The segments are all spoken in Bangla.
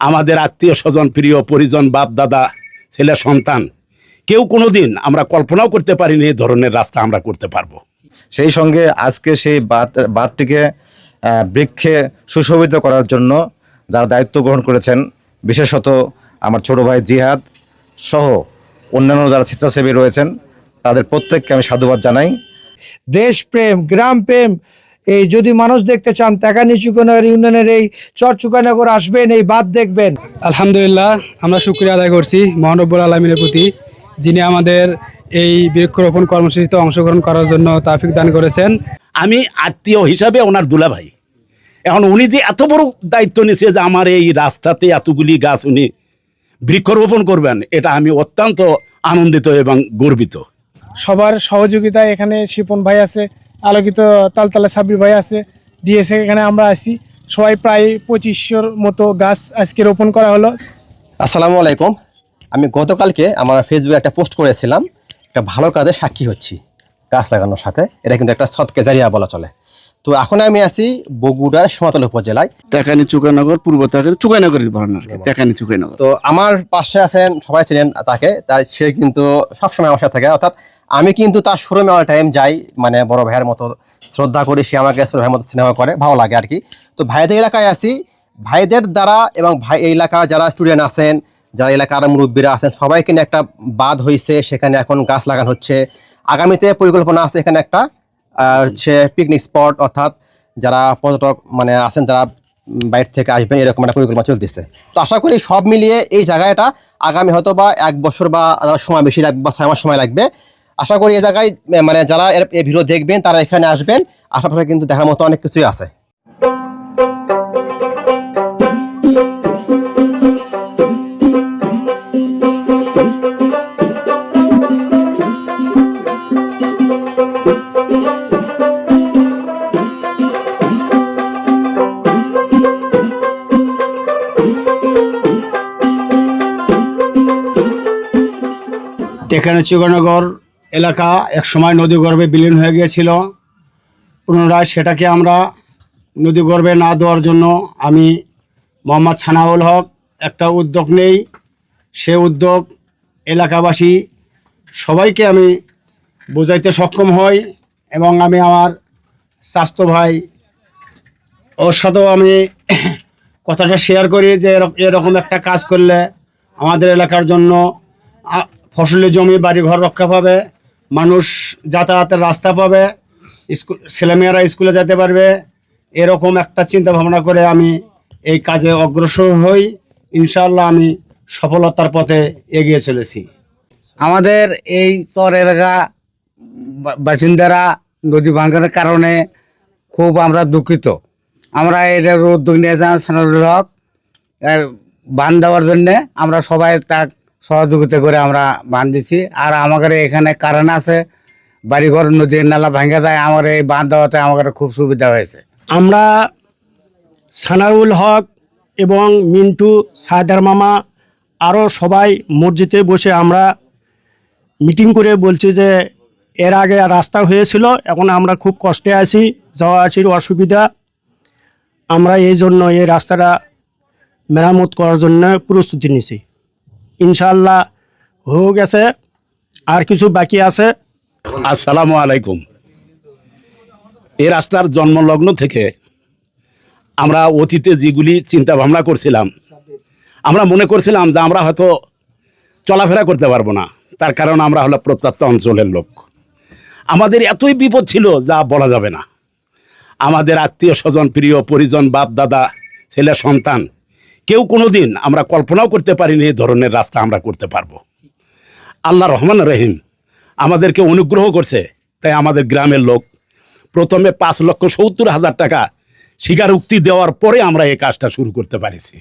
আমাদের আত্মীয় স্বজন প্রিয় পরিজন বাপ দাদা ছেলে সন্তান কেউ কোনো দিন আমরা কল্পনাও করতে পারিনি এই ধরনের রাস্তা আমরা করতে পারব। সেই সঙ্গে আজকে সেই বাঁধ বাঁধটিকে বৃক্ষে সুশোভিত করার জন্য যারা দায়িত্ব গ্রহণ করেছেন বিশেষত আমার ছোট ভাই জিহাদ সহ অন্যান্য যারা স্বেচ্ছাসেবী রয়েছেন তাদের প্রত্যেককে আমি সাধুবাদ জানাই। দেশপ্রেম গ্রাম প্রেম এই যদি মানুষ দেখতে চান তেকানি চুকানগর ইউনিয়নের এই চর চুকানগর আসবেন এই বাদ দেখবেন। আলহামদুলিল্লাহ আমরা শুক্রিয়া আদায় করছি মহানব্বুল আলমিনের প্রতি যিনি আমাদের এই বৃক্ষরোপণ কর্মসূচিতে অংশগ্রহণ করার জন্য তাফিক দান করেছেন। আমি আত্মীয় হিসাবে ওনার দুলা ভাই এখন উনি যে এত বড় দায়িত্ব নিছে যে আমার এই রাস্তাতে এতগুলি গাছ উনি বৃক্ষরোপণ করবেন এটা আমি অত্যন্ত আনন্দিত এবং গর্বিত। সবার সহযোগিতায় এখানে শিপন ভাই আছে। আলোকিত তালতলা সাবির ভাই আছে দিয়েছে এখানে আমরা আছি। সবাই প্রায় পঁচিশশোর মতো গাছ আজকে রোপণ করা হলো। আসসালামু আলাইকুম। আমি গতকালকে আমার ফেসবুকে একটা পোস্ট করেছিলাম একটা ভালো কাজে সাক্ষী হচ্ছি গাছ লাগানোর সাথে। এটা কিন্তু একটা সৎকে জারিয়া বলা চলে। তো এখন আমি আছি বগুড়ার সমাতল উপজেলায়। তেকানি চুকানগর পূর্ব তেকানি আর তেকানি চুকাইনগর তো আমার পাশে আছেন সবাই ছিলেন তাকে তাই সে কিন্তু সবসময় আমার সাথে থাকে। অর্থাৎ আমি কিন্তু তার শোরুমে অল টাইম যাই মানে বড় ভাইয়ের মতো শ্রদ্ধা করি সে আমাকে ছোট ভাইয়ের মতো সিনেমা করে ভালো লাগে আর কি। তো ভাইদের এলাকায় আসি ভাইদের দ্বারা এবং ভাই এই এলাকার যারা স্টুডেন্ট আছেন যারা এলাকার মুরব্বীরা আছেন সবাইকে নিয়ে একটা বাদ হয়েছে সেখানে এখন গাছ লাগানো হচ্ছে। আগামীতে পরিকল্পনা আছে এখানে একটা হচ্ছে পিকনিক স্পট অর্থাৎ যারা পর্যটক মানে আছেন উম, বাইরে থেকে আসবেন এরকম একটা পরিকল্পনা চলতেছে। তো আশা করি সব মিলিয়ে এই জায়গাটা আগামী হয়তো বা এক বছর বা সময় বেশি লাগবে বা ছয় মাস সময় লাগবে। আশা করি এই জায়গায় মানে যারা এর- এই ভিডিও দেখবেন, তারা এখানে আসবেন। আশেপাশে কিন্তু দেখার মতো অনেক কিছুই আছে। টেকানো চিকনগর এলাকা একসময় নদী গর্ভে বিলীন হয়ে গিয়েছিল। পুনরায় সেটাকে আমরা নদী গর্ভে না দেওয়ার জন্য আমি মোহাম্মদ সানাউল হক একটা উদ্যোগ নেই। সে উদ্যোগ এলাকাবাসী সবাইকে আমি বোঝাইতে সক্ষম হই এবং আমি আমার স্বাস্থ্য ভাই ওর সাথেও আমি কথাটা শেয়ার করি যে এরক- এরকম একটা কাজ করলে আমাদের এলাকার জন্য আ- ফসলি জমি, বাড়িঘর রক্ষা পাবে। মানুষ যাতায়াতের রাস্তা পাবে, স্কুল ছেলেমেয়েরা স্কুলে যেতে পারবে। এরকম একটা চিন্তা ভাবনা করে আমি এই কাজে অগ্রসর হই। ইনশাল্লাহ আমি সফলতার পথে এগিয়ে চলেছি। আমাদের এই চর এলাকা বাসিন্দারা নদী ভাঙনের কারণে খুব আমরা দুঃখিত। আমরা এটার উদ্যোগ নিয়ে যান সানুল হক বান দেওয়ার জন্যে আমরা সবাই তাক সহযোগিতা করে আমরা বান দিচ্ছি আর আমাদের এখানে কারেন্ট আছে, বাড়িঘর, নদীর নালা ভাঙে যায় আমার এই বান দেওয়াতে আমাদের খুব সুবিধা হয়েছে। আমরা সানাউল হক এবং মিন্টু সায়দার মামা আরও সবাই মসজিদে বসে আমরা মিটিং করে বলছি যে, এর আগে রাস্তা হয়েছিল, এখন আমরা খুব কষ্টে আছি, যাওয়া আছির অসুবিধা। আমরা এই জন্য এই রাস্তাটা মেরামত করার জন্য প্রস্তুতি নিছি। ইনশাল্লাহ হয়ে গেছে। আর কিছু বাকি আছে? আসসালামু আলাইকুম। এই রাস্তার জন্মলগ্ন থেকে আমরা অতীতে যেগুলি চিন্তা ভাবনা করছিলাম, আমরা মনে করছিলাম যে আমরা হয়তো চলাফেরা করতে পারব না। তার কারণ আমরা হলো প্রত্যন্ত অঞ্চলের লোক। আমাদের এতই বিপদ ছিল যা বলা যাবে না। আমাদের আত্মীয় স্বজন, প্রিয় পরিজন বাপ দাদা ছেলে, সন্তান কেউ কোনো দিন আমরা কল্পনাও করতে পারিনি এই ধরনের রাস্তা আমরা করতে পারব। আল্লাহ রহমান রহিম আমাদেরকে অনুগ্রহ করছে, তাই আমাদের গ্রামের লোক প্রথমে পাঁচ লক্ষ সত্তর হাজার টাকা স্বীকারোক্তি দেওয়ার পরে আমরা এই কাজটা শুরু করতে পারিছি।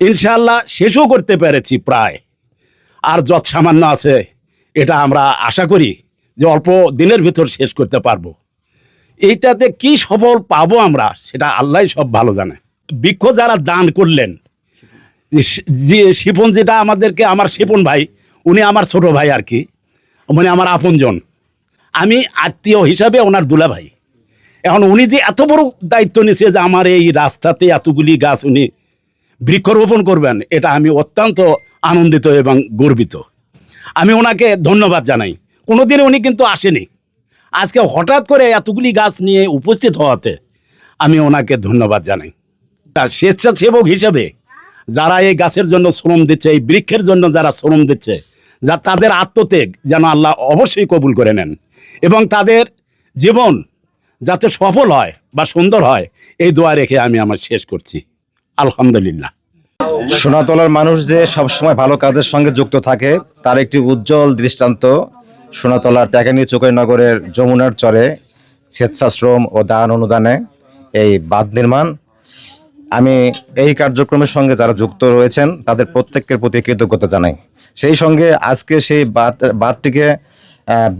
ইনশাল্লাহ শেষও করতে পেরেছি প্রায়। আর যত সামান্য আছে, এটা আমরা আশা করি যে অল্প দিনের ভিতর শেষ করতে পারব। এইটাতে কি সফল পাবো আমরা, সেটা আল্লাহ সব ভালো জানে। বৃক্ষ যারা দান করলেন যে শিপন যেটা আমাদেরকে, আমার শিপন ভাই, উনি আমার ছোট ভাই আর কি মানে আমার আপনজন। আমি আত্মীয় হিসাবে ওনার দুলা ভাই এখন উনি যে এত বড় দায়িত্ব নিছে যে আমার এই রাস্তাতে এতগুলি গাছ উনি বৃক্ষরোপণ করবেন, এটা আমি অত্যন্ত আনন্দিত এবং গর্বিত। আমি ওনাকে ধন্যবাদ জানাই। কোনোদিন উনি কিন্তু আসেনি। আজকে হঠাৎ করে এতগুলি গাছ নিয়ে উপস্থিত হওয়াতে আমি ওনাকে ধন্যবাদ জানাই। তার স্বেচ্ছাসেবক হিসেবে যারা এই গাছের জন্য শ্রম দিচ্ছে, এই বৃক্ষের জন্য যারা শ্রম দিচ্ছে, যা তাদের আত্মত্যাগ যেন আল্লাহ অবশ্যই কবুল করে নেন এবং তাদের জীবন যাতে সফল হয় বা সুন্দর হয়, এই দোয়া রেখে আমি আমার শেষ করছি। আলহামদুলিল্লাহ। সোনাতলার মানুষ যে সবসময় ভালো কাজের সঙ্গে যুক্ত থাকে, তার একটি উজ্জ্বল দৃষ্টান্ত সোনাতলার ত্যাগানি চোখনগরের যমুনার চরে স্বেচ্ছাশ্রম ও দান অনুদানে এই বাঁধ নির্মাণ আমি এই কার্যক্রমের সঙ্গে যারা যুক্ত রয়েছেন, তাদের প্রত্যেকের প্রতি কৃতজ্ঞতা জানাই। সেই সঙ্গে আজকে সেই বাঁধ, বাঁধটিকে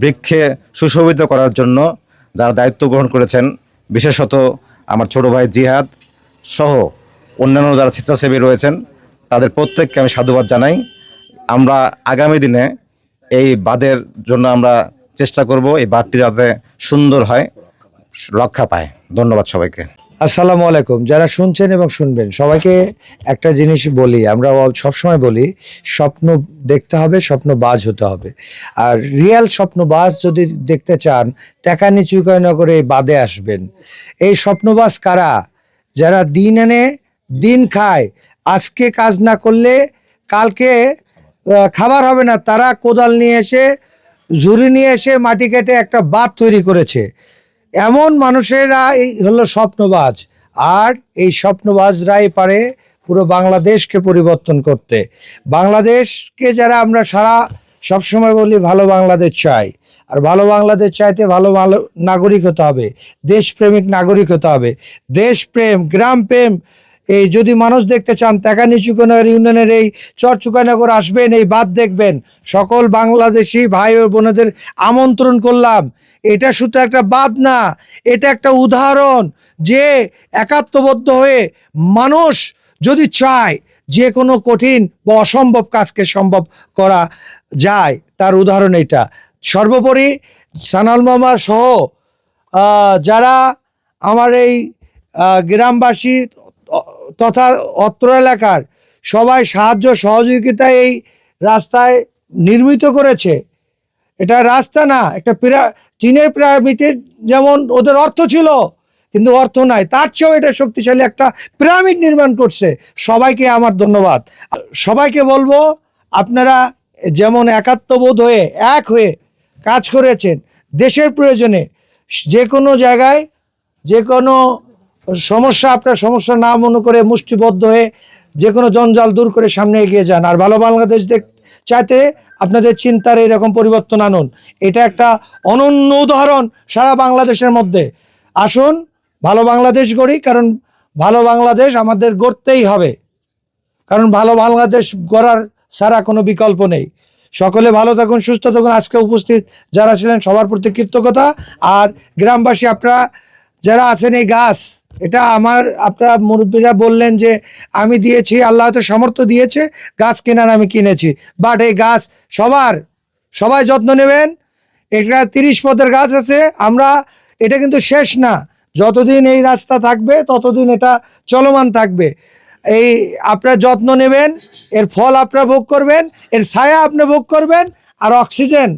বৃক্ষে সুশোভিত করার জন্য যারা দায়িত্ব গ্রহণ করেছেন, বিশেষত আমার ছোট ভাই জিহাদ সহ অন্যান্য যারা স্বেচ্ছাসেবী রয়েছেন, তাদের প্রত্যেককে আমি সাধুবাদ জানাই। আমরা আগামী দিনে এই বাঁধের জন্য আমরা চেষ্টা করব, এই বাঁধটি যাতে সুন্দর হয়, রক্ষা পায়। ধন্যবাদ সবাইকে। আসসালামু আলাইকুম। যারা শুনছেন এবং শুনবেন, সবাইকে একটা জিনিস বলি, আমরা সবসময় বলি, স্বপ্ন দেখতে হবে, স্বপ্ন বাজ হতে হবে। আর রিয়েল স্বপ্ন বাজ যদি দেখতে চান তেকানি চুকায়নগরে এই বাদে আসবেন। এই স্বপ্নবাজ কারা? যারা দিন এনে দিন খায়, আজকে কাজ না করলে কালকে খাবার হবে না, তারা কোদাল নিয়ে এসে, ঝুড়ি নিয়ে এসে মাটি কেটে একটা বাঁধ তৈরি করেছে। এমন মানুষেরা এই হলো স্বপ্নবাজ। আর এই স্বপ্নবাজরাই পারে পুরো বাংলাদেশকে পরিবর্তন করতে। বাংলাদেশকে যারা আমরা সারা সবসময় বলি ভালো বাংলাদেশ চাই। আর ভালো বাংলাদেশ চাইতে ভালো ভালো নাগরিক হতে হবে। দেশপ্রেমিক নাগরিক হতে হবে। দেশপ্রেম, গ্রামপ্রেম এই যদি মানুষ দেখতে চান তেকানি চুকানগর ইউনিয়নের এই চর চুকানগর আসবেন, এই বাদ দেখবেন। সকল বাংলাদেশি ভাই ও বোনেদের আমন্ত্রণ করলাম। এটা শুধু একটা বাদ না, এটা একটা উদাহরণ যে একাত্মবদ্ধ হয়ে মানুষ যদি চায়, যে কোনো কঠিন বা অসম্ভব কাজকে সম্ভব করা যায়। তার উদাহরণ এটা সর্বোপরি সানাল মামা সহ যারা আমার এই গ্রামবাসী তথা অত্র এলাকার সবাই সাহায্য সহযোগিতা এই রাস্তায় নির্মিত করেছে। এটা রাস্তা না, একটা পিরা, চীনের পিরামিডের যেমন ওদের অর্থ ছিল, কিন্তু অর্থ নাই। তার চেয়েও এটা শক্তিশালী একটা পিরামিড নির্মাণ করছে। সবাইকে আমার ধন্যবাদ। সবাইকে বলব, আপনারা যেমন একাত্মবোধ হয়ে, এক হয়ে কাজ করেছেন, দেশের প্রয়োজনে, যে কোনো জায়গায়, যে কোনো সমস্যা আপনার সমস্যা না মনে করে মুষ্টিবদ্ধ হয়ে যে কোনো জঞ্জাল দূর করে সামনে এগিয়ে যান। আর ভালো বাংলাদেশ দেখ, চাইতে আপনাদের চিন্তার এরকম পরিবর্তন আনুন। এটা একটা অনন্য উদাহরণ সারা বাংলাদেশের মধ্যে। আসুন, ভালো বাংলাদেশ গড়ি, কারণ ভালো বাংলাদেশ আমাদের গড়তেই হবে। কারণ ভালো বাংলাদেশ গড়ার সারা কোনো বিকল্প নেই। সকলে ভালো থাকুন, সুস্থ থাকুন। আজকে উপস্থিত যারা ছিলেন সবার প্রতি কৃতজ্ঞতা। আর গ্রামবাসী, আপনারা যারা আছেন এই গাছ, এটা আমার, আপনার মুরব্বীরা বললেন যে আমি দিয়েছি, আল্লাহ তো সামর্থ্য দিয়েছে, গাছ কেনার আমি কিনেছি। বাট এই গাছ সবার, সবাই যত্ন নেবেন। এটা তিরিশ পদের গাছ আছে, আমরা, এটা কিন্তু শেষ না। যতদিন এই রাস্তা থাকবে, ততদিন এটা চলমান থাকবে। এই, আপনার যত্ন নেবেন, এর ফল আপনারা ভোগ করবেন, এর ছায়া আপনি ভোগ করবেন, আর অক্সিজেন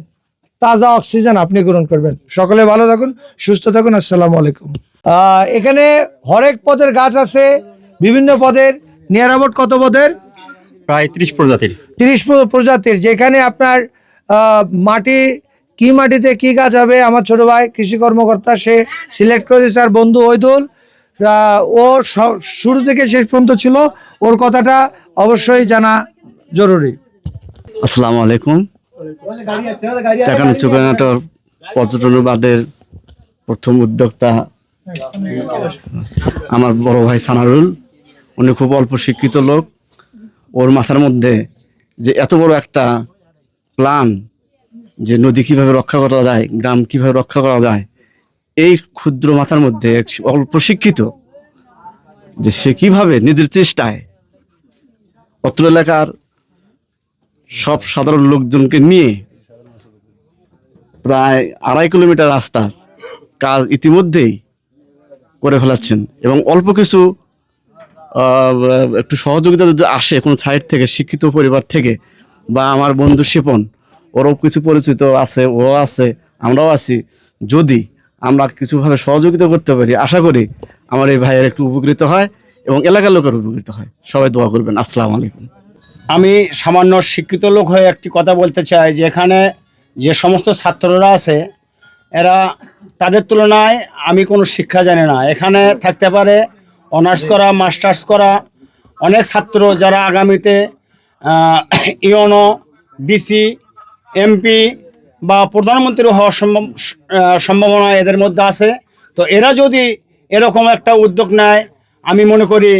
তাজা অক্সিজেন আপনি গ্রহণ করবেন। সকলে ভালো থাকুন সুস্থ থাকুন আসসালামু আলাইকুম। এখানে হরেক পদের গাছ আছে বিভিন্ন পদের। নিয়ার অ্যাবাউট কত পদের? প্রায় ত্রিশ প্রজাতির। তিরিশ প্রজাতির যেখানে আপনার মাটি কি মাটিতে কি গাছ হবে? আমার ছোট ভাই কৃষি কর্মকর্তা সে সিলেক্ট করেছে তার বন্ধু ঐদুল আহ, ও শুরু থেকে শেষ পর্যন্ত ছিল। ওর কথাটা অবশ্যই জানা জরুরি। আসসালামু আলাইকুম। দেখানো চুকানাটোর পর্যটন বাদের প্রথম উদ্যোক্তা আমার বড় ভাই সানারুল। উনি খুব অল্প শিক্ষিত লোক। ওর মাথার মধ্যে যে এত বড় একটা প্ল্যান যে নদী কীভাবে রক্ষা করা যায়, গ্রাম কীভাবে রক্ষা করা যায়, এই ক্ষুদ্র মাথার মধ্যে অল্প শিক্ষিত যে সে কীভাবে নিজের চেষ্টায় অত্র এলাকার সব সাধারণ লোকজনকে নিয়ে প্রায় আড়াই কিলোমিটার রাস্তার কাজ ইতিমধ্যেই করে ফেলাচ্ছেন এবং অল্প কিছু একটু সহযোগিতা যদি আসে কোনো সাইড থেকে, শিক্ষিত পরিবার থেকে, বা আমার বন্ধু শিপন, ওরও কিছু পরিচিত আছে ও আছে, আমরাও আছি, যদি আমরা কিছুভাবে সহযোগিতা করতে পারি, আশা করি আমার এই ভাইয়ের একটু উপকৃত হয় এবং এলাকার লোকের উপকৃত হয়। সবাই দোয়া করবেন। আসসালামু আলাইকুম। আমি সামান্য শিক্ষিত লোক হয়ে একটি কথা বলতে চাই যে এখানে যে সমস্ত ছাত্ররা আছে, এরা তাদের তুলনায় আমি কোনো শিক্ষা জানি না। এখানে থাকতে পারে অনার্স করা, মাস্টার্স করা, অনেক ছাত্র যারা আগামীতে ইউনো ডিসি, এমপি বা প্রধানমন্ত্রী হওয়ার সম্ভব সম্ভাবনা এদের মধ্যে আছে। তো এরা যদি এরকম একটা উদ্যোগ নেয় আমি মনে করি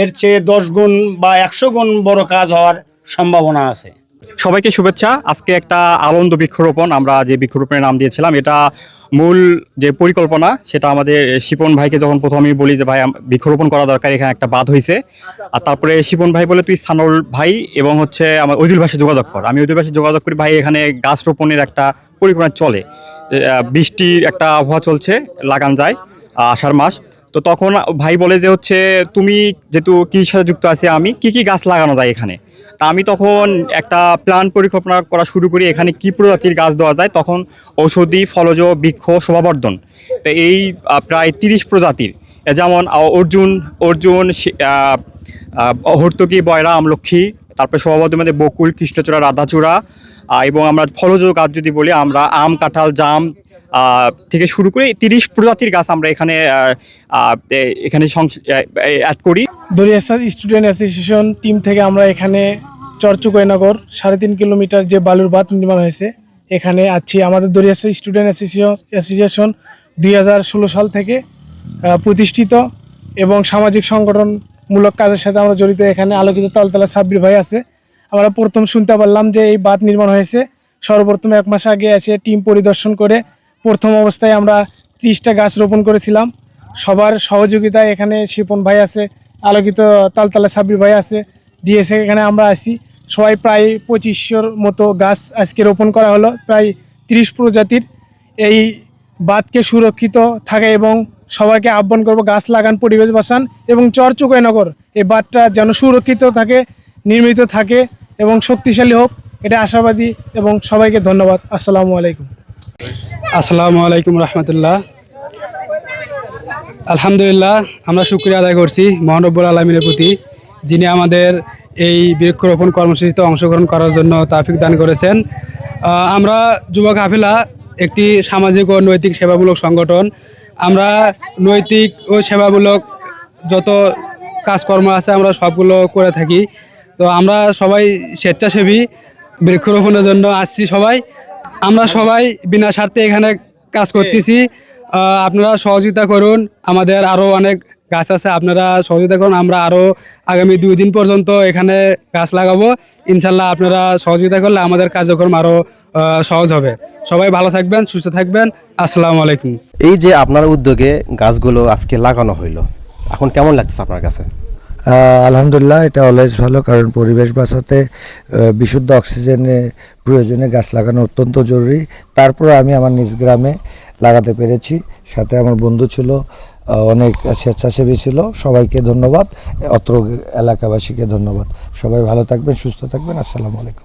এর চেয়ে দশ গুণ বা একশো গুণ বড় কাজ হওয়ার সম্ভাবনা আছে। সবাইকে শুভেচ্ছা। আজকে একটা আনন্দ বৃক্ষরোপণ আমরা যে বৃক্ষরোপণের নাম দিয়েছিলাম এটা মূল যে পরিকল্পনা সেটা আমাদের শিপন ভাইকে যখন প্রথমেই বলি যে ভাই বৃক্ষরোপণ করা দরকার এখানে একটা বাদ হয়েছে আর তারপরে শিপন ভাই বলে তুই সানুল ভাই এবং হচ্ছে আমার ঐদুল ভাষে যোগাযোগ কর। আমি ঐদুল ভাষে যোগাযোগ করি ভাই এখানে গাছ রোপণের একটা পরিকল্পনা চলে। বৃষ্টির একটা আবহাওয়া চলছে লাগান যায় আষাঢ় মাস। তো তখন ভাই বলে যে হচ্ছে, তুমি যেহেতু কৃষির সাথে যুক্ত আছে, আমি কি কি গাছ লাগানো যায় এখানে? তা আমি তখন একটা প্ল্যান পরিকল্পনা করা শুরু করি, এখানে কি প্রজাতির গাছ দেওয়া যায়। তখন ঔষধি, ফলজ, বৃক্ষ, শোভাবর্ধন। তো এই প্রায় তিরিশ প্রজাতির। যেমন অর্জুন অর্জুন হর্তকি, বয়রা, আমলক্ষী, তারপরে শোভাবর্ধন মধ্যে বকুল, কৃষ্ণচূড়া, রাধাচূড়া এবং আমরা ফলজ গাছ যদি বলি, আমরা আম, কাঁঠাল, জাম থেকে শুরু করে তিরিশ প্রজাতির গাছ আমরা এখানে এখানে অ্যাড করি। দরিয়াসাদ স্টুডেন্ট অ্যাসোসিয়েশন টিম থেকে আমরা এখানে চরচুকৈনগর সাড়ে তিন কিলোমিটার যে বালুর বাঁধ নির্মাণ হয়েছে, এখানে আছি আমাদের দরিয়াসাদ স্টুডেন্ট অ্যাসোসিয়েশন অ্যাসোসিয়েশন দুই হাজার ষোলো সাল থেকে প্রতিষ্ঠিত এবং সামাজিক সংগঠনমূলক কাজের সাথে আমরা জড়িত। এখানে আলোকিত তালতলা সাব্বির ভাই আছে। আমরা প্রথম শুনতে পারলাম যে এই বাঁধ নির্মাণ হয়েছে। সর্বপ্রথম এক মাস আগে এসে টিম পরিদর্শন করে প্রথম অবস্থায় আমরা ত্রিশটা গাছ রোপণ করেছিলাম। সবার সহযোগিতায় এখানে শিপন ভাই আছে, আলোকিত তালতালা সাব্বির ভাই আছে দিয়েছে এখানে আমরা আসি সবাই প্রায় পঁচিশশোর মতো গাছ আজকে রোপণ করা হলো, প্রায় তিরিশ প্রজাতির। এই বাঁধকে সুরক্ষিত থাকে এবং সবাইকে আহ্বান করব গাছ লাগান, পরিবেশ বাঁচান এবং চরচুকয়নগর এই বাঁধটা যেন সুরক্ষিত থাকে, নির্মিত থাকে এবং শক্তিশালী হোক, এটা আশাবাদী এবং সবাইকে ধন্যবাদ। আসসালামু আলাইকুম। আসসালামু আলাইকুম রহমতুল্লাহ। আলহামদুলিল্লাহ, আমরা শুক্রিয়া আদায় করছি মহানব্বুল আলমিনের প্রতি, যিনি আমাদের এই বৃক্ষরোপণ কর্মসূচিতে অংশগ্রহণ করার জন্য তাফিক দান করেছেন। আমরা যুবক হাফিলা একটি সামাজিক ও নৈতিক সেবামূলক সংগঠন। আমরা নৈতিক ও সেবামূলক যত কাজকর্ম আছে, আমরা সবগুলো করে থাকি। তো আমরা সবাই স্বেচ্ছাসেবী, বৃক্ষরোপণের জন্য আসছি সবাই। আমরা সবাই বিনা স্বার্থে এখানে কাজ করতেছি। আপনারা সহযোগিতা করুন। আমাদের আরও অনেক গাছ আছে আপনারা সহযোগিতা করুন। আমরা আরও আগামী দুই দিন পর্যন্ত এখানে গাছ লাগাবো। ইনশাল্লাহ আপনারা সহযোগিতা করলে আমাদের কার্যক্রম আরও সহজ হবে। সবাই ভালো থাকবেন সুস্থ থাকবেন। আসসালামু আলাইকুম। এই যে আপনার উদ্যোগে গাছগুলো আজকে লাগানো হইল এখন কেমন লাগছে আপনার কাছে? আলহামদুলিল্লাহ, এটা অলওয়েজ ভালো, কারণ পরিবেশ বাঁচাতে বিশুদ্ধ অক্সিজেনে প্রয়োজনে গাছ লাগানো অত্যন্ত জরুরি। তারপর আমি আমার নিজ গ্রামে লাগাতে পেরেছি। সাথে আমার বন্ধু ছিল অনেক স্বেচ্ছাসেবী ছিল, সবাইকে ধন্যবাদ। অত্র এলাকাবাসীকে ধন্যবাদ। সবাই ভালো থাকবেন, সুস্থ থাকবেন। আসসালামু আলাইকুম।